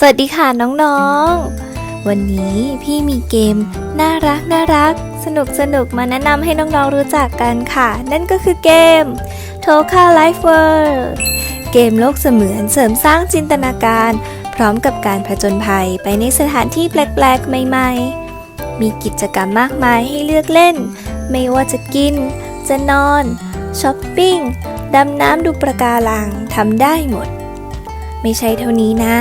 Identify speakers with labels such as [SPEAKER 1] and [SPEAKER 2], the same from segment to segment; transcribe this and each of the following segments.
[SPEAKER 1] สวัสดีค่ะน้องๆ วันนี้พี่มีเกมน่ารักน่ารัก สนุกสนุกมาแนะนำให้น้องๆรู้จักกันค่ะ นั่นก็คือเกม t o k a Life World เกมโลกเสมือนเสริมสร้างจินตนาการ พร้อมกับการผจญภัยไปในสถานที่แปลกๆ ใหม่ๆ มีกิจกรรมมากมายให้เลือกเล่น ไม่ว่าจะกิน จะนอนช้อปปิ้งดำน้ำดูประการังทำได้หมด ไม่ใช่เท่านี้นะ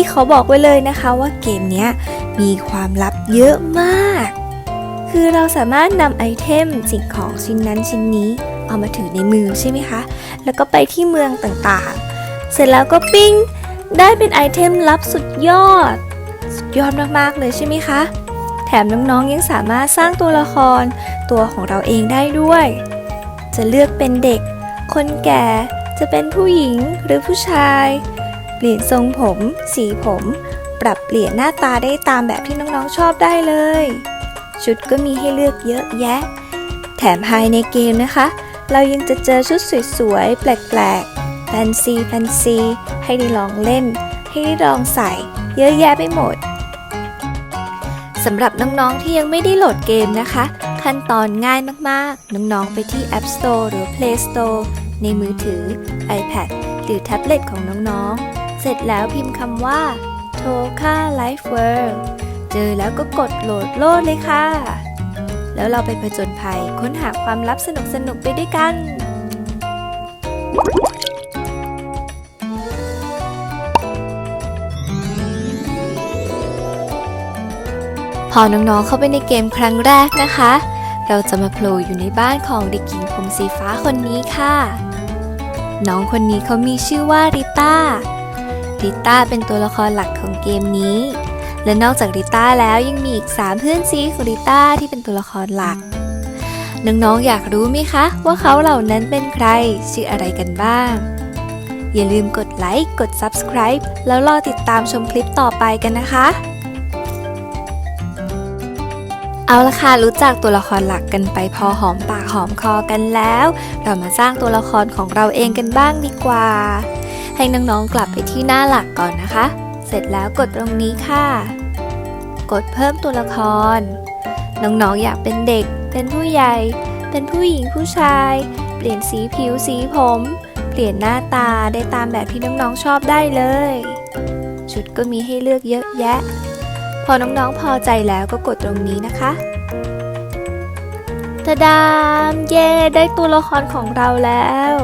[SPEAKER 1] พี่เขาบอกไว้เลยนะคะว่าเกมนี้มีความลับเยอะมาก คือเราสามารถนำไอเทมสิ่งของชิ้นนั้นชิ้นนี้ เอามาถือในมือใช่ไหมคะ แล้วก็ไปที่เมืองต่างๆ เสร็จแล้วก็ปิ้ง ได้เป็นไอเทมลับสุดยอด สุดยอดมากๆเลยใช่ไหมคะ แถมน้องๆยังสามารถสร้างตัวละครตัวของเราเองได้ด้วย จะเลือกเป็นเด็ก คนแก่จะเป็นผู้หญิงหรือผู้ชาย เปลี่ยนทรงผม สีผม ปรับเปลี่ยนหน้าตาได้ตามแบบที่น้องๆชอบได้เลย ชุดก็มีให้เลือกเยอะแยะ แถมภายในเกมนะคะ เรายังจะเจอชุดสวยๆ แปลกๆแฟนซีแฟนซีให้ได้ลองเล่น ให้ได้ลองใส่ เยอะแยะไปหมดสำหรับน้องๆที่ยังไม่ได้โหลดเกมนะคะ ขั้นตอนง่ายมากๆ น้องๆไปที่ App Store หรือ Play Store ในมือถือ iPad หรือแท็บเล็ตของน้องๆ เสร็จแล้วพิมพ์คำว่า t o k a Life World เจอแล้วก็กดโหลดโลดเลยค่ะ แล้วเราไปผจญภัยค้นหาความลับสนุกๆไปด้วยกัน พอน้องๆเข้าไปในเกมครั้งแรกนะคะ เราจะมาโผล่อยู่ในบ้านของเด็กหญิงผมสีฟ้าคนนี้ค่ะ น้องคนนี้เขามีชื่อว่าริต้า ริต้าเป็นตัวละครหลักของเกมนี้ และนอกจากริต้าแล้วยังมีอีก 3 เพื่อนซีของริต้าที่เป็นตัวละครหลัก น้องๆอยากรู้ไหมคะ ว่าเขาเหล่านั้นเป็นใคร ชื่ออะไรกันบ้าง อย่าลืมกดไลค์กด Subscribe แล้วรอติดตามชมคลิปต่อไปกันนะคะเอาละค่ะรู้จักตัวละครหลักกันไปพอหอมปากหอมคอกันแล้ว เรามาสร้างตัวละครของเราเองกันบ้างดีกว่า ให้น้องๆกลับไปที่หน้าหลักก่อนนะคะ เสร็จแล้วกดตรงนี้ค่ะ กดเพิ่มตัวละคร น้องๆอยากเป็นเด็ก เป็นผู้ใหญ่ เป็นผู้หญิงผู้ชาย เปลี่ยนสีผิวสีผม เปลี่ยนหน้าตาได้ตามแบบที่น้องๆชอบได้เลย ชุดก็มีให้เลือกเยอะแยะ พอน้องๆพอใจแล้วก็กดตรงนี้นะคะตะดามเย่ได้ตัวละครของเราแล้ว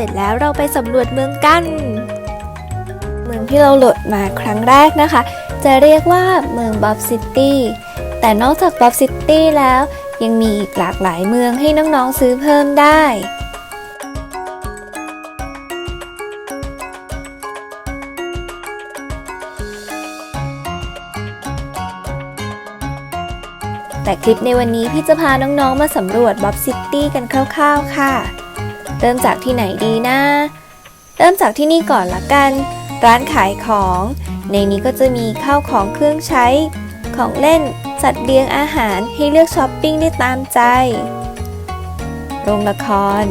[SPEAKER 1] ร็จแล้วเราไปสำรวจเมืองกัน เมืองที่เราโหลดมาครั้งแรกนะคะ จะเรียกว่าเมืองบ๊อบซิตี้แต่นอกจากบ๊อบซิตี้แล้วยังมีอีกหลากหลายเมืองให้น้องๆซื้อเพิ่มได้แต่คลิปในวันนี้พี่จะพาน้องๆ มาสำรวจบ๊อบซิตี้กันคร่าวๆ ค่ะ เริ่มจากที่ไหนดีนะ เริ่มจากที่นี่ก่อนละกัน ร้านขายของ ในนี้ก็จะมีข้าวของเครื่องใช้ ของเล่น สัตว์เลี้ยงอาหารให้เลือกช้อปปิ้งได้ตามใจ โรงละคร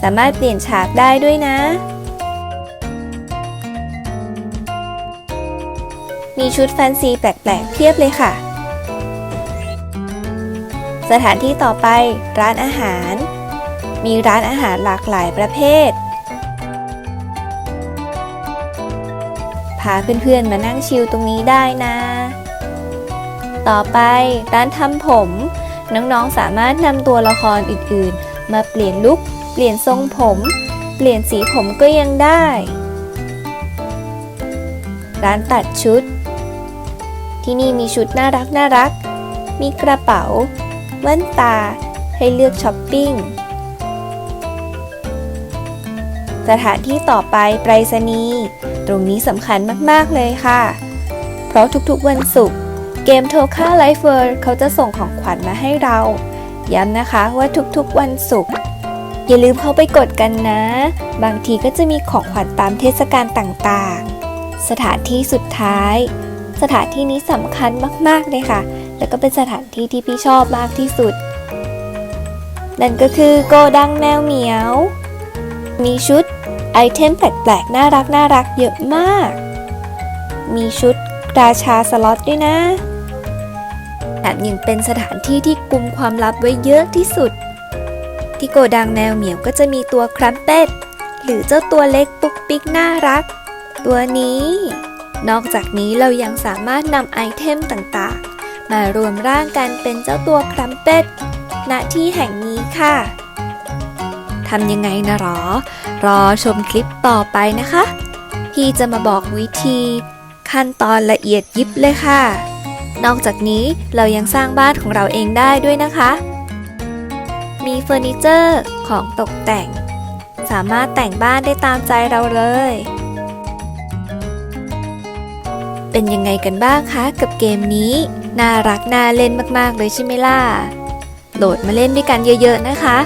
[SPEAKER 1] สามารถเปลี่ยนฉากได้ด้วยนะ มีชุดแฟนซีแปลกๆเพียบเลยค่ะสถานที่ต่อไปร้านอาหาร มีร้านอาหารหลากหลายประเภท พาเพื่อนๆมานั่งชิลตรงนี้ได้นะ ต่อไปร้านทำผม น้องๆสามารถนำตัวละครอื่นๆ มาเปลี่ยนลุคเปลี่ยนทรงผม เปลี่ยนสีผมก็ยังได้ ร้านตัดชุด ที่นี่มีชุดน่ารักน่ารัก มีกระเป๋าแว่นตาให้เลือกช้อปปิ้ง สถานที่ต่อไปไปรษณีย์ตรงนี้สำคัญมาก ๆ เลยค่ะ เพราะทุกๆวันศุกร์เกมโทค่าไลฟ์เวิร์เขาจะส่งของขวัญมาให้เรา ย้ำนะคะว่าทุกๆวันศุกร์อย่าลืมเข้าไปกดกันนะ บางทีก็จะมีของขวัญตามเทศกาลต่างๆ สถานที่สุดท้าย สถานที่นี้สำคัญมากๆเลยค่ะ แล้วก็เป็นสถานที่ที่พี่ชอบมากที่สุด นั่นก็คือโกดังแมวเหมียว มีชุด อเทมแปลกๆ น่ารักน่ารักเยอะมาก มีชุดราชาสล็อตด้วยนะแถมยังเป็นสถานที่ที่กุมความลับไว้เยอะที่สุด ที่โกดังแมวเหมียวก็จะมีตัวครัมเป็ดหรือเจ้าตัวเล็กปุ๊กปิ๊กน่ารัก ตัวนี้ นอกจากนี้เรายังสามารถนำไอเทมต่างๆ มารวมร่างกันเป็นเจ้าตัวครัมเป็ดณที่แห่งนี้ค่ะ ทำยังไงนะหรอ รอชมคลิปต่อไปนะคะ พี่จะมาบอกวิธีขั้นตอนละเอียดยิบเลยค่ะ นอกจากนี้เรายังสร้างบ้านของเราเองได้ด้วยนะคะ มีเฟอร์นิเจอร์ของตกแต่ง สามารถแต่งบ้านได้ตามใจเราเลย เป็นยังไงกันบ้างคะ กับเกมนี้ น่ารักน่าเล่นมากๆเลยใช่ไหมล่ะ โหลดมาเล่นด้วยกันเยอะ ๆ นะคะ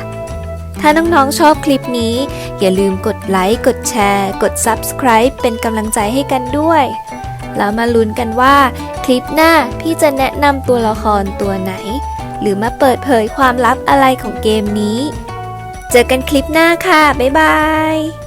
[SPEAKER 1] ถ้าน้องๆชอบคลิปนี้ อย่าลืมกดไลค์ กดแชร์ กด Subscribe เป็นกำลังใจให้กันด้วย แล้วมาลุ้นกันว่า คลิปหน้าพี่จะแนะนำตัวละครตัวไหน หรือมาเปิดเผยความลับอะไรของเกมนี้ เจอกันคลิปหน้าค่ะ บ๊ายบาย